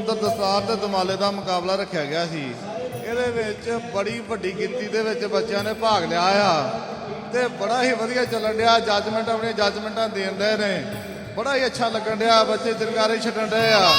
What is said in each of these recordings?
ਸੁੰਦਰ ਦਸਤਾਰ ਤੇ ਦਮਾਲੇ ਦਾ ਮੁਕਾਬਲਾ ਰੱਖਿਆ ਗਿਆ ਸੀ। ਇਹਦੇ ਵਿੱਚ ਬੜੀ ਵੱਡੀ ਗਿਣਤੀ ਦੇ ਵਿੱਚ ਬੱਚਿਆਂ ਨੇ ਭਾਗ ਲਿਆ ਆ। ਤੇ ਬੜਾ ਹੀ ਵਧੀਆ ਚੱਲਣ ਡਿਆ ਜੱਜਮੈਂਟ ਆਪਣੀਆਂ ਜੱਜਮੈਂਟਾਂ ਦੇਣ ਡਏ ਨੇ। ਬੜਾ ਹੀ ਅੱਛਾ ਲੱਗਣ ਡਿਆ, ਬੱਚੇ ਜਨਕਾਰੇ ਛੱਡਣ ਡਏ ਆ।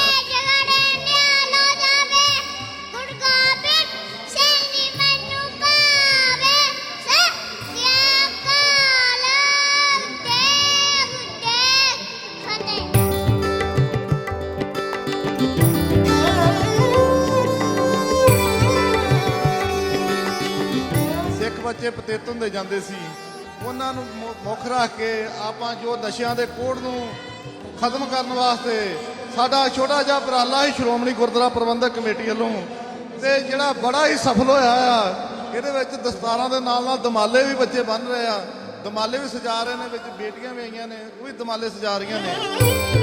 ਬੱਚੇ ਪਤਿਤ ਹੁੰਦੇ ਜਾਂਦੇ ਸੀ। ਉਹਨਾਂ ਨੂੰ ਮੁੱਖ ਰੱਖ ਕੇ ਆਪਾਂ ਜੋ ਨਸ਼ਿਆਂ ਦੇ ਕੋੜ ਨੂੰ ਖਤਮ ਕਰਨ ਵਾਸਤੇ ਸਾਡਾ ਛੋਟਾ ਜਿਹਾ ਉਪਰਾਲਾ ਹੀ ਸ਼੍ਰੋਮਣੀ ਗੁਰਦੁਆਰਾ ਪ੍ਰਬੰਧਕ ਕਮੇਟੀ ਵੱਲੋਂ। ਤੇ ਜਿਹੜਾ ਬੜਾ ਹੀ ਸਫਲ ਹੋਇਆ ਆ, ਇਹਦੇ ਵਿੱਚ ਦਸਤਾਰਾਂ ਦੇ ਨਾਲ ਨਾਲ ਦਮਾਲੇ ਵੀ ਬੱਚੇ ਬੰਨ ਰਹੇ ਆ। ਦਮਾਲੇ ਵੀ ਸਜਾ ਰਹੇ ਨੇ, ਵਿੱਚ ਬੇਟੀਆਂ ਵੀ ਆਈਆਂ ਨੇ, ਉਹ ਵੀ ਦਮਾਲੇ ਸਜਾ ਰਹੀਆਂ ਨੇ।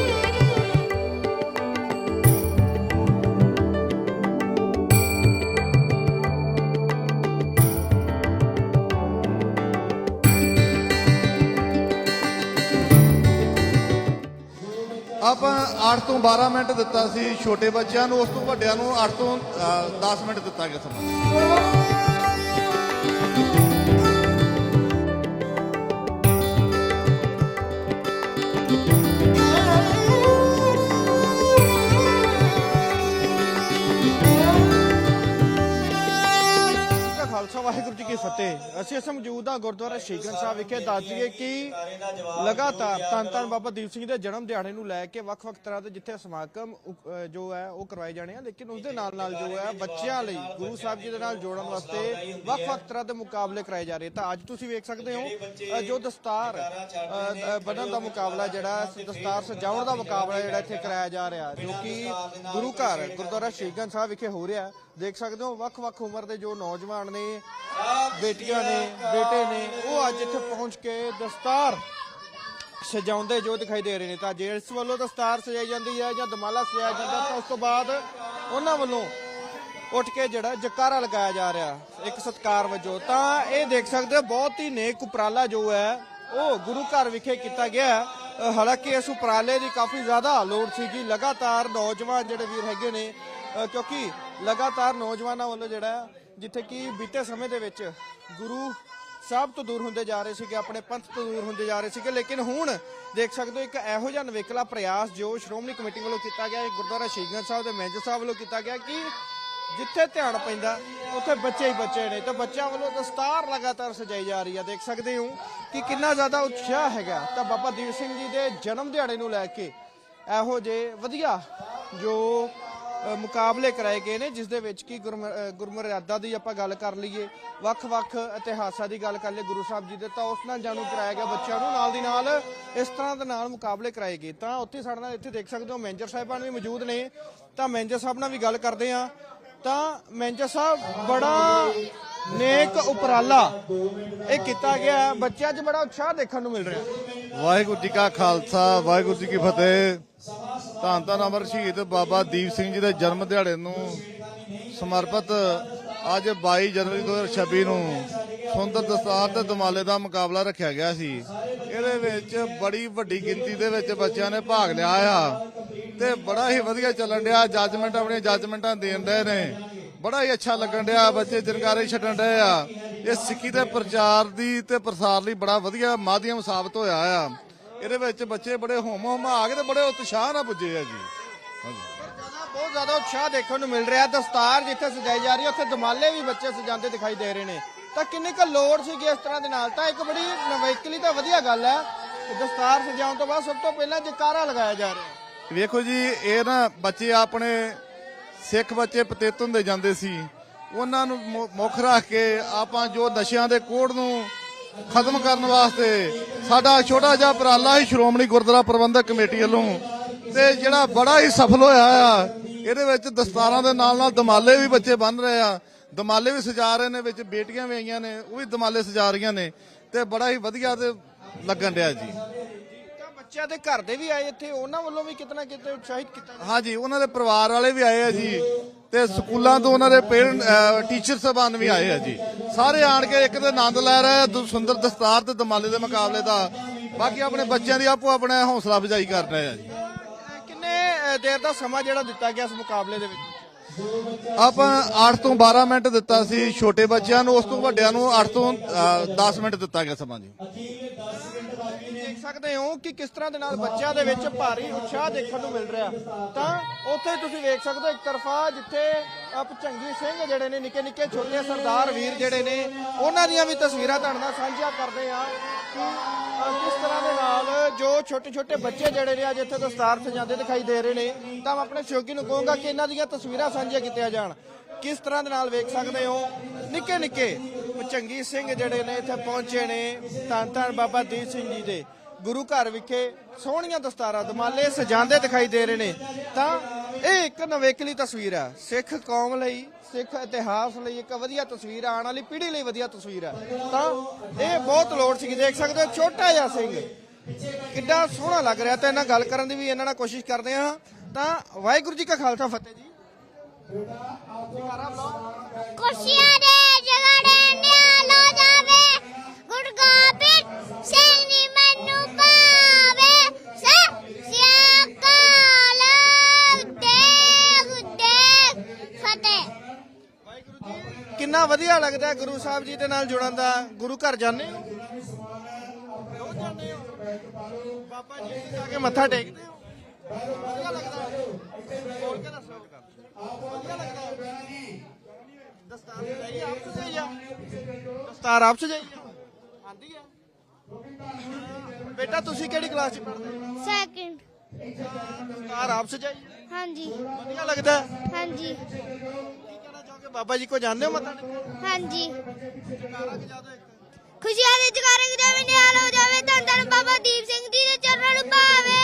ਆਪਾਂ 8 ਤੋਂ 12 ਮਿੰਟ ਦਿੱਤਾ ਸੀ ਛੋਟੇ ਬੱਚਿਆਂ ਨੂੰ ਉਸ ਤੋਂ ਵੱਡਿਆਂ ਨੂੰ 8 ਤੋਂ ਅ, 10 ਮਿੰਟ ਦਿੱਤਾ ਗਿਆ ਸਮਾਂ। ਦਾ ਖਾਲਸਾ ਵਾਹਿਗੁਰੂ ਜੀ ਕੀ ਫਤਿਹ। ਅਸੀਂ ਇਸ ਮੌਜੂਦ ਹਾਂ ਗੁਰਦੁਆਰਾ ਸ਼ੇਖਗੰਜ ਸਾਹਿਬ ਵਿਖੇ। ਦੱਸ ਦਈਏ ਕਿ ਲਗਾਤਾਰ ਧੰਨ ਧੰਨ ਬਾਬਾ ਦੀਪ ਸਿੰਘ ਦੇ ਜਨਮ ਦਿਹਾੜੇ ਨੂੰ ਲੈ ਕੇ ਵੱਖ-ਵੱਖ ਤਰ੍ਹਾਂ ਦੇ ਜਿੱਥੇ ਸਮਾਗਮ ਜੋ ਹੈ, ਉਹ ਕਰਵਾਏ ਜਾਣੇ ਆ। ਲੇਕਿਨ ਉਸ ਦੇ ਨਾਲ ਨਾਲ ਜੋ ਹੈ, ਬੱਚਿਆਂ ਲਈ, ਗੁਰੂ ਸਾਹਿਬ ਜੀ ਦੇ ਨਾਲ ਜੋੜਨ ਵਾਸਤੇ ਵੱਖ-ਵੱਖ ਤਰ੍ਹਾਂ ਦੇ ਮੁਕਾਬਲੇ ਕਰਾਏ ਜਾ ਰਹੇ। ਤਾਂ ਅੱਜ ਤੁਸੀਂ ਵੇਖ ਸਕਦੇ ਹੋ ਜੋ ਦਸਤਾਰ ਬਣਨ ਦਾ ਮੁਕਾਬਲਾ ਜਿਹੜਾ ਦਸਤਾਰ ਸਜਾਉਣ ਦਾ ਮੁਕਾਬਲਾ ਜਿਹੜਾ ਇੱਥੇ ਕਰਾਇਆ ਜਾ ਰਿਹਾ ਜੋ ਕਿ ਗੁਰੂ ਘਰ ਗੁਰਦੁਆਰਾ ਸ਼ੇਖਗੰਜ ਸਾਹਿਬ ਵਿਖੇ ਹੋ ਰਿਹਾ ਦੇਖ ਸਕਦੇ ਹੋ, ਵੱਖ-ਵੱਖ ਉਮਰ ਦੇ ਜੋ ਨੌਜਵਾਨ ਨੇ ਬੇਟੀਆਂ ਨੇ, ਬੇਟੇ ਨੇ, ਉਹ ਅੱਜ ਇੱਥੇ ਪਹੁੰਚ ਕੇ ਦਸਤਾਰ ਸਜਾਉਂਦੇ ਜੋ ਦਿਖਾਈ ਦੇ ਰਹੇ ਨੇ। ਤਾਂ ਜੇ ਵੱਲੋਂ ਦਸਤਾਰ ਸਜਾਈ ਜਾਂਦੀ ਹੈ ਜਾਂ ਦਮਾਲਾ ਸਜਾਇਆ ਜਾਂਦਾ ਤਾਂ ਉਸ ਤੋਂ ਬਾਅਦ ਉਹਨਾਂ ਵੱਲੋਂ ਉੱਠ ਕੇ ਜਿਹੜਾ ਜਕਾਰਾ ਲਗਾਇਆ ਜਾ ਰਿਹਾ, ਇੱਕ ਸਤਕਾਰ ਵਜੋਂ। ਤਾਂ ਇਹ ਦੇਖ ਸਕਦੇ ਹੋ, ਬਹੁਤ ਹੀ ਨੇਕ ਉਪਰਾਲਾ ਜੋ ਹੈ, ਉਹ ਗੁਰੂ ਘਰ ਵਿਖੇ ਕੀਤਾ ਗਿਆ ਹਾਲਾਂਕਿ ਇਸ ਉਪਰਾਲੇ ਦੀ ਕਾਫੀ ਜ਼ਿਆਦਾ ਲੋੜ ਸੀਗੀ। ਲਗਾਤਾਰ ਨੌਜਵਾਨ ਜਿਹੜੇ ਵੀਰ ਹੈਗੇ ਨੇ ਕਿਉਂਕਿ ਲਗਾਤਾਰ ਨੌਜਵਾਨਾਂ ਵੱਲੋਂ ਜਿਹੜਾ ਜਿੱਥੇ ਕਿ ਬੀਤੇ ਸਮੇਂ ਦੇ ਵਿੱਚ ਗੁਰੂ ਸਾਹਿਬ ਤੋਂ ਦੂਰ ਹੁੰਦੇ ਜਾ ਰਹੇ ਸੀਗੇ, ਆਪਣੇ ਪੰਥ ਤੋਂ ਦੂਰ ਹੁੰਦੇ ਜਾ ਰਹੇ ਸੀਗੇ, ਲੇਕਿਨ ਹੁਣ ਦੇਖ ਸਕਦੇ ਹੋ ਇੱਕ ਇਹੋ ਜਿਹਾ ਨਵੇਕਲਾ ਪ੍ਰਯਾਸ ਜੋ ਸ਼੍ਰੋਮਣੀ ਕਮੇਟੀ ਵੱਲੋਂ ਕੀਤਾ ਗਿਆ ਹੈ ਗੁਰਦੁਆਰਾ ਸ਼ਹੀਦਗੰਜ ਸਾਹਿਬ ਦੇ ਮੈਨੇਜਰ ਸਾਹਿਬ ਵੱਲੋਂ ਕੀਤਾ ਗਿਆ ਕਿ ਜਿੱਥੇ ਧਿਆਨ ਪੈਂਦਾ, ਉੱਥੇ ਬੱਚੇ ਹੀ ਬੱਚੇ ਨੇ, ਤੇ ਬੱਚਿਆਂ ਵੱਲੋਂ ਦਸਤਾਰ ਲਗਾਤਾਰ ਸਜਾਈ ਜਾ ਰਹੀ ਹੈ ਦੇਖ ਸਕਦੇ ਹੋ ਕਿ ਕਿੰਨਾ ਜ਼ਿਆਦਾ ਉਤਸ਼ਾਹ ਹੈਗਾ। ਤਾਂ ਬਾਬਾ ਦੀਪ ਸਿੰਘ ਜੀ ਦੇ ਜਨਮ ਦਿਹਾੜੇ ਨੂੰ ਲੈ ਕੇ ਇਹੋ ਜੇ ਵਧੀਆ ਜੋ ਮੁਕਾਬਲੇ ਕਰਾਏ ਗਏ ਨੇ, ਜਿਸ ਦੇ ਵਿੱਚ ਕੀ ਗੁਰਮਰਿਆਦਾ ਦੀ ਆਪਾਂ ਗੱਲ ਕਰ ਲਈਏ, ਵੱਖ-ਵੱਖ ਇਤਿਹਾਸਾਂ ਦੀ ਗੱਲ ਕਰ ਲਈਏ, ਗੁਰੂ ਸਾਹਿਬ ਜੀ ਦੇ, ਤਾਂ ਉਸ ਨਾਲ ਜਾਣੂ ਕਰਾਇਆ ਗਿਆ ਬੱਚਿਆਂ ਨੂੰ, ਨਾਲ ਦੀ ਨਾਲ ਇਸ ਤਰ੍ਹਾਂ ਦੇ ਨਾਲ ਮੁਕਾਬਲੇ ਕਰਾਏ ਗਏ। ਤਾਂ ਉੱਥੇ ਸਾਡੇ ਨਾਲ ਇੱਥੇ ਦੇਖ ਸਕਦੇ ਹੋ, ਮੈਨੇਜਰ ਸਾਹਿਬਾਨ ਵੀ ਮੌਜੂਦ ਨੇ, ਤਾਂ ਮੈਨੇਜਰ ਸਾਹਿਬ ਨਾਲ ਵੀ ਗੱਲ ਕਰਦੇ ਆ ਤਾਂ ਮੈਨੇਜਰ ਸਾਹਿਬ, ਬੜਾ ਨੇਕ ਉਪਰਾਲਾ ਇਹ ਕੀਤਾ ਗਿਆ ਬੱਚਿਆਂ 'ਚ ਬੜਾ ਉਤਸ਼ਾਹ ਦੇਖਣ ਨੂੰ ਮਿਲ ਰਿਹਾ। ਵਾਹਿਗੁਰੂ ਜੀ ਕਾ ਖਾਲਸਾ, ਵਾਹਿਗੁਰੂ ਜੀ ਕੀ ਫਤਿਹ। ਧੰਨ ਧੰਨ ਅਮਰ ਸ਼ਹੀਦ ਬਾਬਾ ਦੀਪ ਸਿੰਘ ਜੀ ਦੇ ਜਨਮ ਦਿਹਾੜੇ ਨੂੰ ਸਮਰਪਿਤ ਅੱਜ 22 ਜਨਵਰੀ 2026 ਨੂੰ ਸੁੰਦਰ ਦਸਤਾਰ ਤੇ ਦਮਾਲੇ ਦਾ ਮੁਕਾਬਲਾ ਰੱਖਿਆ ਗਿਆ ਸੀ। ਇਹਦੇ ਵਿੱਚ ਬੜੀ ਵੱਡੀ ਗਿਣਤੀ ਦੇ ਵਿੱਚ ਬੱਚਿਆਂ ਨੇ ਭਾਗ ਲਿਆ ਆ ਤੇ ਬੜਾ ਹੀ ਵਧੀਆ ਚੱਲਣ ਡਿਆ। ਜੱਜਮੈਂਟ ਆਪਣੀਆਂ ਜੱਜਮੈਂਟਾਂ ਦੇਣ ਡਏ ਨੇ। ਬੜਾ ਹੀ ਅੱਛਾ ਲੱਗਣ ਡਿਆ। ਬੱਚੇ ਜਨਕਾਰੇ ਛੱਡਣ ਡਏ ਆ। ਇਹ ਸਿੱਖੀ ਦੇ ਪ੍ਰਚਾਰ ਦੀ ਤੇ ਪ੍ਰਸਾਰ ਲਈ ਬੜਾ ਵਧੀਆ ਮਾਧਿਅਮ ਸਾਬਤ ਹੋਇਆ ਆ। ਇਹਦੇ ਵਿੱਚ ਬੱਚੇ ਬੜੇ ਹੋਮ ਹਮਾ ਆ ਕੇ ਤੇ ਬੜੇ ਉਤਸ਼ਾਹ ਨਾਲ ਪੁੱਜੇ ਆ ਜੀ। ਹਾਂਜੀ। ਬਹੁਤ ਜ਼ਿਆਦਾ ਉਤਸ਼ਾਹ ਦੇਖਣ ਨੂੰ ਮਿਲ ਰਿਹਾ। ਦਸਤਾਰ ਜਿੱਥੇ ਸਜਾਈ ਜਾ ਰਹੀ ਹੈ ਉੱਥੇ ਦਮਾਲੇ ਵੀ ਬੱਚੇ ਸਜਾਉਂਦੇ ਦਿਖਾਈ ਦੇ ਰਹੇ ਨੇ। ਤਾਂ ਕਿੰਨੀ ਕੁ ਲੋੜ ਸੀਗੀ ਇਸ ਤਰ੍ਹਾਂ ਦੇ ਨਾਲ? ਤਾਂ ਇੱਕ ਬੜੀ ਨਵੇਕਲੀ ਤਾਂ ਵਧੀਆ ਗੱਲ ਹੈ ਕਿ ਦਸਤਾਰ ਸਜਾਉਣ ਤੋਂ ਬਾਅਦ ਸਭ ਤੋਂ ਪਹਿਲਾਂ ਜਕਾਰਾ ਲਗਾਇਆ ਜਾ ਰਿਹਾ। ਵੇਖੋ ਜੀ ਇਹ ਨਾ ਬੱਚੇ ਆਪਣੇ ਸਿੱਖ ਬੱਚੇ ਪਤਿਤ ਹੁੰਦੇ ਜਾਂਦੇ ਸੀ। ਉਹਨਾਂ ਨੂੰ ਮੁੱਖ ਰੱਖ ਕੇ ਆਪਾਂ ਜੋ ਨਸ਼ਿਆਂ ਦੇ ਕੋੜ ਨੂੰ ਖਤਮ ਕਰਨ ਵਾਸਤੇ ਸਾਡਾ ਛੋਟਾ ਜਿਹਾ ਉਪਰਾਲਾ ਹੀ ਸ਼੍ਰੋਮਣੀ ਗੁਰਦੁਆਰਾ ਪ੍ਰਬੰਧਕ ਕਮੇਟੀ ਵੱਲੋਂ ਤੇ ਜਿਹੜਾ ਬੜਾ ਹੀ ਸਫਲ ਹੋਇਆ ਆ ਇਹਦੇ ਵਿੱਚ ਦਸਤਾਰਾਂ ਦੇ ਨਾਲ ਨਾਲ ਦਮਾਲੇ ਵੀ ਬੱਚੇ ਬੰਨ ਰਹੇ ਆ। ਦਮਾਲੇ ਵੀ ਸਜਾ ਰਹੇ ਨੇ ਵਿੱਚ ਬੇਟੀਆਂ ਵੀ ਆਈਆਂ ਨੇ ਉਹ ਵੀ ਦਮਾਲੇ ਸਜਾ ਰਹੀਆਂ ਨੇ ਤੇ ਬੜਾ ਹੀ ਵਧੀਆ ਤੇ ਲੱਗਣ ਡਿਆ ਜੀ। ਬੱਚਿਆਂ ਦੇ ਘਰ ਦੇ ਵੀ ਆਏ ਇੱਥੇ ਉਹਨਾਂ ਵੱਲੋਂ ਵੀ ਕਿਤਨਾ ਕਿਤੇ ਉਤਸ਼ਾਹਿਤ ਕੀਤਾ। ਹਾਂਜੀ ਉਹਨਾਂ ਦੇ ਪਰਿਵਾਰ ਵਾਲੇ ਵੀ ਆਏ ਆ ਜੀ। ਤੇ ਸਕੂਲਾਂ ਤੋਂ ਉਹਨਾਂ ਦੇ ਪੇਰੈਂਟ ਟੀਚਰ ਸਭਾਨ ਵੀ ਆਏ ਆ ਜੀ। ਸਾਰੇ ਆਣ ਕੇ ਇੱਕ ਤੇ ਆਨੰਦ ਲੈ ਰਹੇ ਆ ਸੁੰਦਰ ਦਸਤਾਰ ਤੇ ਦਮਾਲੇ ਦੇ ਮੁਕਾਬਲੇ ਦਾ। ਬਾਕੀ ਆਪਣੇ ਬੱਚਿਆਂ ਦੀ ਆਪੋ ਆਪਣਾ ਹੌਸਲਾ ਅਫਜ਼ਾਈ ਕਰ ਰਹੇ ਆ ਜੀ। ਕਿੰਨੇ ਦੇਰ ਦਾ ਸਮਾਂ ਜਿਹੜਾ ਦਿੱਤਾ ਗਿਆ ਇਸ ਮੁਕਾਬਲੇ ਦੇ ਵਿੱਚ? ਆਪਾਂ 8 ਤੋਂ 12 ਮਿੰਟ ਦਿੱਤਾ ਸੀ ਛੋਟੇ ਬੱਚਿਆਂ ਨੂੰ ਉਸ ਤੋਂ ਵੱਡਿਆਂ ਨੂੰ 8 ਤੋਂ ਅ, 10 ਮਿੰਟ ਦਿੱਤਾ ਗਿਆ ਸਮਾਂ ਜੀ। ਦੇਖ ਸਕਦੇ ਹੋ ਕਿ ਕਿਸ ਤਰ੍ਹਾਂ ਦੇ ਨਾਲ ਬੱਚਿਆਂ ਦੇ ਵਿੱਚ ਭਾਰੀ ਉਤਸ਼ਾਹ ਦੇਖਣ ਨੂੰ ਮਿਲ ਰਿਹਾ। ਤਾਂ ਉੱਥੇ ਤੁਸੀਂ ਵੇਖ ਸਕਦੇ ਹੋ ਇੱਕ ਤਰਫਾ ਜਿੱਥੇ ਅਹ ਸਿੰਘ ਜਿਹੜੇ ਨੇ, ਨਿੱਕੇ ਨਿੱਕੇ ਛੋਟੇ ਸਰਦਾਰ ਵੀਰ ਜਿਹੜੇ ਨੇ, ਉਹਨਾਂ ਦੀਆਂ ਵੀ ਤਸਵੀਰਾਂ ਤੁਹਾਡੇ ਨਾਲ ਸਾਂਝੀਆਂ ਕਰਦੇ ਆ ਕਿ ਕਿਸ ਤਰ੍ਹਾਂ ਦੇ ਨਾਲ ਜੋ ਛੋਟੇ ਛੋਟੇ ਬੱਚੇ ਜਿਹੜੇ ਨੇ ਅੱਜ ਇੱਥੇ ਦਸਤਾਰ ਸਜਾਉਂਦੇ ਦਿਖਾਈ ਦੇ ਰਹੇ ਨੇ, ਤਾਂ ਮੈਂ ਆਪਣੇ ਸਹਿਯੋਗੀ ਨੂੰ ਕਹੂੰਗਾ ਕਿ ਇਹਨਾਂ ਦੀਆਂ ਤਸਵੀਰਾਂ ਸਾਂਝੀਆਂ ਕੀਤੀਆਂ ਜਾਣ। ਕਿਸ ਤਰ੍ਹਾਂ ਦੇ ਨਾਲ ਵੇਖ ਸਕਦੇ ਹੋ, ਨਿੱਕੇ ਨਿੱਕੇ ਚੰਗੀ ਸਿੰਘ ਜਿਹੜੇ ਨੇ ਇੱਥੇ ਪਹੁੰਚੇ ਨੇ, ਧੰਨ ਧੰਨ ਬਾਬਾ ਦੀਪ ਸਿੰਘ ਜੀ ਦੇ। ਗੁਰੂ ਘਰ ਵਿਖੇ ਸੋਹਣੀਆਂ ਦਸਤਾਰਾਂ ਦਮਾਲੇ ਸਜਾਉਂਦੇ ਦਿਖਾਈ ਦੇ ਰਹੇ ਨੇ। ਤਾਂ ਇਹ ਇੱਕ ਨਵੇਕਲੀ ਤਸਵੀਰ ਹੈ। ਸਿੱਖ ਕੌਮ ਲਈ, ਸਿੱਖ ਇਤਿਹਾਸ ਲਈ ਇੱਕ ਵਧੀਆ ਤਸਵੀਰ ਹੈ। ਆਉਣ ਵਾਲੀ ਪੀੜ੍ਹੀ ਲਈ ਵਧੀਆ ਤਸਵੀਰ ਹੈ। ਤਾਂ ਇਹ ਬਹੁਤ ਲੋੜ ਸੀ ਦੇਖ ਸਕਦੇ ਹੋ, ਛੋਟਾ ਜਿਹਾ ਸਿੰਘ। ਕਿੱਡਾ ਸੋਹਣਾ ਲੱਗ ਰਿਹਾ। ਤਾਂ ਇਹਨਾਂ ਗੱਲ ਕਰਨ ਦੀ ਵੀ ਇਹਨਾਂ ਨਾਲ ਕੋਸ਼ਿਸ਼ ਕਰਦੇ ਹਾਂ। ਤਾਂ ਵਾਹਿਗੁਰੂ ਜੀ ਕਾ ਖਾਲਸਾ, ਫਤਿਹ ਜੀ। ਕੁਰਸੀਆਂ ਦੇ ਜਗੜੇ ਨਿਆਲ ਹੋ ਜਾਵੇ। ਗੁਰਗੋਬਿੰਦ ਸਿੰਘ ਨੀ ਮੈਨੂੰ ਪਾਵੇ ਸਿਆ ਕਾਲ ਦੇਖ ਦੇਖ ਫਤਿਹ ਕਿੰਨਾ ਵਧੀਆ ਲੱਗਦਾ ਗੁਰੂ ਸਾਹਿਬ ਜੀ ਦੇ ਨਾਲ ਜੁੜਨ ਦਾ। ਗੁਰੂ ਘਰ ਜਾਂਦੇ ਹੋ? ਰੋਜ਼ ਜਾਂਦੇ ਹੋ? ਬਾਬਾ ਜੀ ਦੇ ਜਾ ਕੇ ਮੱਥਾ ਟੇਕਦੇ ਹੋ? ਵਧੀਆ ਲੱਗਦਾ ਹੈ। ਹੋਰ ਕੀ ਦੱਸੋ। ਵਧੀਆ ਲੱਗਦਾ ਹੈ। ਦਸਤਾਰ ਸਜਾਈ ਆਪ ਸਜਾਈ ਆ ਦਸਤਾਰ ਆਪ ਸਜਾਈ ਆ ਆਂਦੀ ਆ ਬੇਟਾ ਤੁਸੀਂ ਕਿਹੜੀ ਕਲਾਸ ਚ ਪੜ੍ਹਦੇ ਹੋ? ਸੈਕਿੰਡ ਦਸਤਾਰ ਆਪ ਸਜਾਈ ਆ? ਹਾਂਜੀ। ਵਧੀਆ ਲੱਗਦਾ। ਹਾਂਜੀ। ਕੀ ਕੋ ਜਾਂਦੇ ਹੋ ਮੱਥਾ ਟੇਕਣ ਹਾਂਜੀ। ਜਕਾਰਾ ਕਿ ਜਾਦੋ ਇੱਕ? ਖੁਸ਼ੀਆਂ ਦੇ ਜਗਾਰੇ ਦੇ ਨਿਆਲ ਹੋ ਜਾਵੇ ਧੰਨ ਧੰਨ ਬਾਬਾ ਦੀਪ ਸਿੰਘ ਜੀ ਦੇ ਚਰਨਾਂ ਨੂੰ ਪਾਵੇ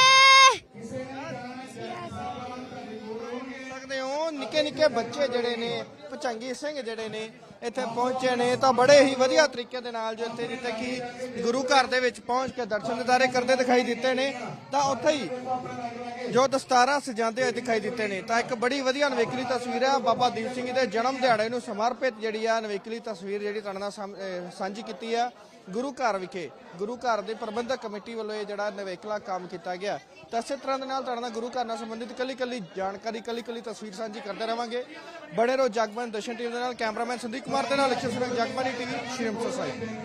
ਸਕਦੇ ਹੋ ਨਿੱਕੇ ਨਿੱਕੇ ਬੱਚੇ ਜਿਹੜੇ ਨੇ ਪਚੰਗੀ ਸਿੰਘ ਜਿਹੜੇ ਨੇ ਇੱਥੇ ਪਹੁੰਚੇ ਨੇ ਤਾਂ ਬੜੇ ਹੀ ਵਧੀਆ ਤਰੀਕੇ ਦੇ ਨਾਲ ਜੋ ਇੱਥੇ ਜਿੱਥੇ ਕਿ ਗੁਰੂ ਘਰ ਦੇ ਵਿੱਚ ਪਹੁੰਚ ਕੇ ਦਰਸ਼ਨ ਦਿਦਾਰੇ ਕਰਦੇ ਦਿਖਾਈ ਦਿੱਤੇ ਨੇ ਤਾਂ ਉੱਥੇ ਹੀ ਜੋ ਦਸਤਾਰਾਂ ਸਜਾਉਂਦੇ ਹੋਏ ਦਿਖਾਈ ਦਿੱਤੇ ਨੇ, ਤਾਂ ਇੱਕ ਬੜੀ ਵਧੀਆ ਨਵੇਕਲੀ ਤਸਵੀਰ ਹੈ ਬਾਬਾ ਦੀਪ ਸਿੰਘ ਦੇ ਜਨਮ ਦਿਹਾੜੇ ਨੂੰ ਸਮਰਪਿਤ ਜਿਹੜੀ ਆ ਨਵੇਕਲੀ ਤਸਵੀਰ ਜਿਹੜੀ ਤੁਹਾਡੇ ਨਾਲ ਸਾਂਝੀ ਕੀਤੀ ਆ ਗੁਰੂ ਘਰ ਵਿਖੇ। ਗੁਰੂ ਘਰ ਦੇ ਪ੍ਰਬੰਧਕ ਕਮੇਟੀ ਵੱਲੋਂ ਇਹ ਜਿਹੜਾ ਨਵੇਕਲਾ ਕੰਮ ਕੀਤਾ ਗਿਆ। ਤਾਂ ਇਸੇ ਤਰ੍ਹਾਂ ਦੇ ਨਾਲ ਤੁਹਾਡੇ ਨਾਲ ਗੁਰੂ ਘਰ ਨਾਲ ਸੰਬੰਧਿਤ ਕੱਲੀ ਕੱਲੀ ਜਾਣਕਾਰੀ ਕੱਲੀ ਕੱਲੀ ਤਸਵੀਰ ਸਾਂਝੀ ਕਰਦੇ ਰਵਾਂਗੇ। ਬੜੇ ਰੋ ਜਗਮਨ ਦਰਸ਼ਨ ਟੀਮ ਦੇ ਨਾਲ, ਕੈਮਰਾਮੈਨ ਸੰਦੀਪ ਕੁਮਾਰ ਦੇ ਨਾਲ ਲక్ష్ਮਣ ਸਿੰਘ ਜਗਮਨੀ ਟੀਵੀ, ਸ਼੍ਰੀ ਅੰਮ੍ਰਿਤਸਰ ਸਾਹਿਬ।